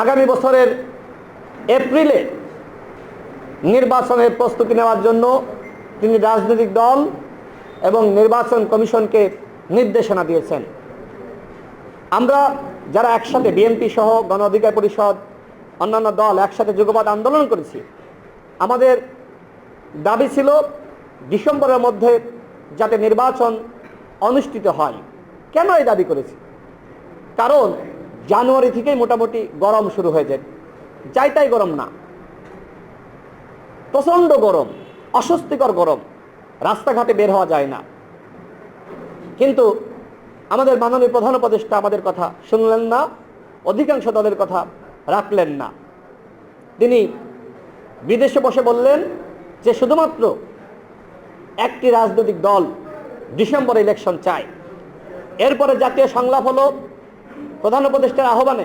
আগামী বছরের এপ্রিলে নির্বাচনের প্রস্তুতি নেওয়ার জন্য তিনি রাজনৈতিক দল এবং নির্বাচন কমিশনকে নির্দেশনা দিয়েছেন। আমরা যারা একসাথে বিএনপি সহ গণ অধিকার পরিষদ, অন্যান্য দল একসাথে যুগবাদ আন্দোলন করেছি, আমাদের দাবি ছিল ডিসেম্বরের মধ্যে যাতে নির্বাচন অনুষ্ঠিত হয়। কেন এই দাবি করেছি? কারণ জানুয়ারি থেকেই মোটামুটি গরম শুরু হয়ে যায়। যাই তাই গরম না। প্রচণ্ড গরম, অস্বস্তিকর গরম, রাস্তাঘাটে বের হওয়া যায় না। কিন্তু আমাদের মাননীয় প্রধান উপদেষ্টা আমাদের কথা শুনলেন না, অধিকাংশ দলের কথা রাখলেন না। তিনি বিদেশে বসে বললেন যে শুধুমাত্র একটি রাজনৈতিক দল ডিসেম্বর ইলেকশন চায়। এরপরে জাতীয় সংলাপ হলো প্রধান উপদেষ্টার আহ্বানে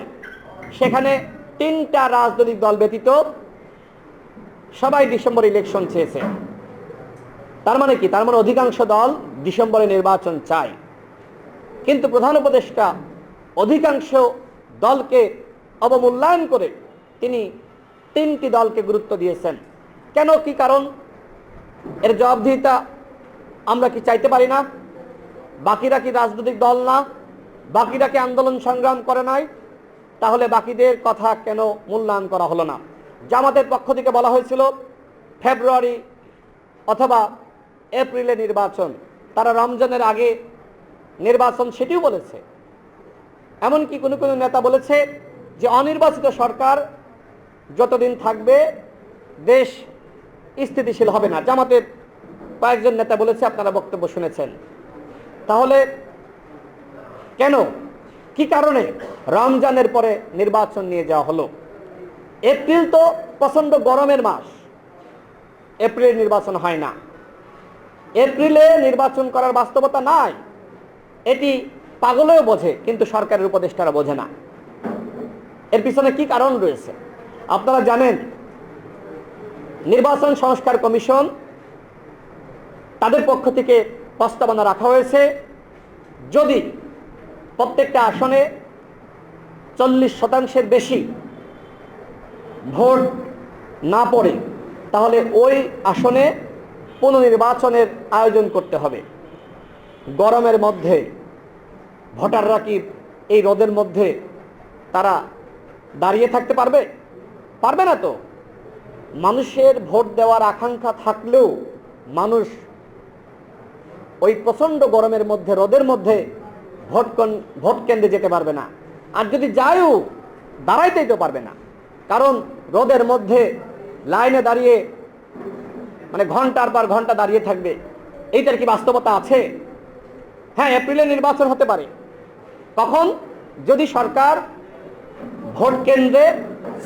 সেখানে তিনটা রাজনৈতিক দল ব্যতীত সবাই ডিসেম্বর ইলেকশন চেয়েছে। তার মানে কি? তার মানে অধিকাংশ দল ডিসেম্বরে নির্বাচন চায়। কিন্তু প্রধান উপদেষ্টা অধিকাংশ দলকে অবমূল্যায়ন করে তিনি তিনটি দলকে গুরুত্ব দিয়েছেন। কেন? কি কারণ? এর জবাবদিহিতা আমরা কি চাইতে পারি না? বাকিরা কি রাজনৈতিক দল না? বাকিরা কি আন্দোলন সংগ্রাম করে নাই? তাহলে বাকিদের কথা কেন মূল্যায়ন করা হলো না? জামাতের পক্ষ থেকে বলা হয়েছিল, ফেব্রুয়ারি অথবা এপ্রিলে নির্বাচন। তারা রমজানের আগে নির্বাচন সেটিও বলেছে। এমনকি কোনো কোনো নেতা বলেছে যে অনির্বাচিত সরকার যতদিন থাকবে, দেশ স্থিতিশীল হবে না। জামাতের কয়েকজন নেতা বলেছে, আপনারা বক্তব্য শুনেছেন। তাহলে কেন? কি কারণে? রমজানের পরে নির্বাচন নিয়ে যাওয়া হলো। এপ্রিল তো প্রচণ্ড গরমের মাস। এপ্রিল নির্বাচন হয় না। এপ্রিলে নির্বাচন করার বাস্তবতা নাই। এটি পাগলেও বোঝে, কিন্তু সরকারের উপদেষ্টারা বোঝে না। এর পিছনে কি কারণ রয়েছে? আপনারা জানেন, নির্বাচন সংস্কার কমিশন তাদের পক্ষ থেকে প্রস্তাবনা রাখা হয়েছে। যদি প্রত্যেকটা আসনে চল্লিশ শতাংশের বেশি ভোট না পড়ে, তাহলে ওই আসনে পুনর্নির্বাচনের আয়োজন করতে হবে। গরমের মধ্যে ভোটাররা কি এই রোদের মধ্যে তারা দাঁড়িয়ে থাকতে পারবে? পারবে না তো। মানুষের ভোট দেওয়ার আকাঙ্ক্ষা থাকলেও মানুষ ওই প্রচণ্ড গরমের মধ্যে, রোদের মধ্যে ভোট ভোট কেন্দ্রে যেতে পারবে না। আর যদি যায়ও, দাঁড়াইতেই তো পারবে না। কারণ রোদের মধ্যে লাইনে দাঁড়িয়ে মানে ঘণ্টার পর ঘণ্টা দাঁড়িয়ে থাকবে। এইটার কি বাস্তবতা আছে? হ্যাঁ এপ্রিলে নির্বাচন হতে পারে। তখন যদি সরকার ভোট কেন্দ্রে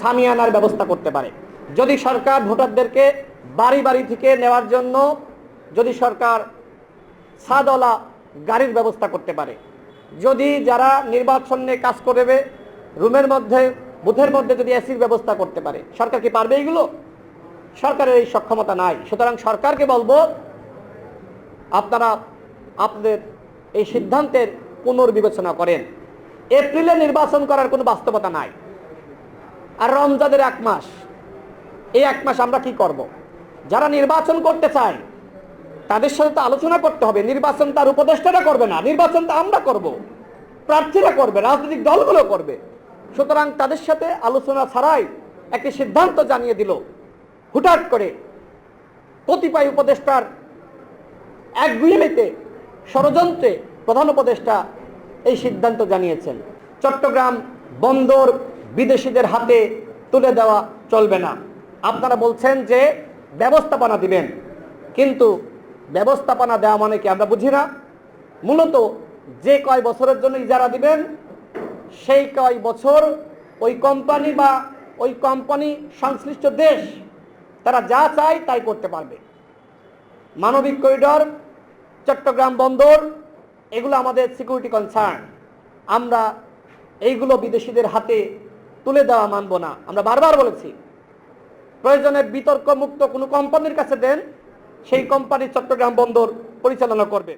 সামিয়ানার ব্যবস্থা করতে পারে। যদি সরকার ভোটারদেরকে বাড়ি বাড়ি থেকে নেওয়ার জন্য, যদি সরকার সাদলা গাড়ির ব্যবস্থা করতে পারে। যদি যারা নির্বাচন নিয়ে কাজ করবে, রুমের মধ্যে, বুথের মধ্যে যদি এসির ব্যবস্থা করতে পারে, সরকার কি পারবে এইগুলো? সরকারের এই সক্ষমতা নাই। সুতরাং সরকারকে বলব, আপনারা আপনাদের এই সিদ্ধান্তের পুনর্বিবেচনা করেন। এপ্রিলে নির্বাচন করার কোনো বাস্তবতা নাই। আর রমজানের এক মাস, এই এক মাস আমরা কি করব। যারা নির্বাচন করতে চায় তাদের সাথে তো আলোচনা করতে হবে। নির্বাচন তার উপদেষ্টারা করবে না। নির্বাচন তো আমরা করব। প্রার্থীরা করবে, রাজনৈতিক দলগুলো করবে। সুতরাং তাদের সাথে আলোচনা ছাড়াই একটি সিদ্ধান্ত জানিয়ে দিল হুটাট করে কতিপয় উপদেষ্টার এক একগুয়েমিতে ষড়যন্ত্রে প্রধান উপদেষ্টা এই সিদ্ধান্ত জানিয়েছেন। চট্টগ্রাম বন্দর বিদেশিদের হাতে তুলে দেওয়া চলবে না। আপনারা বলছেন যে ব্যবস্থাপনা দিবেন, কিন্তু ব্যবস্থাপনা দেওয়া মানে কি আমরা বুঝি না? মূলত যে কয় বছরের জন্য ইজারা দিবেন, সেই কয় বছর ওই কোম্পানি বা ওই কোম্পানি সংশ্লিষ্ট দেশ, তারা যা চায় তাই করতে পারবে। মানবিক করিডর চট্টগ্রাম বন্দর, এগুলো আমাদের সিকিউরিটি কনসার্ন আমরা এইগুলো বিদেশিদের হাতে তুলে দেওয়া মানব না। আমরা বারবার বলেছি, প্রয়োজনে বিতর্ক মুক্ত কোনো কোম্পানির কাছে দেন সেই কোম্পানি চট্টগ্রাম বন্দর পরিচালনা করবে।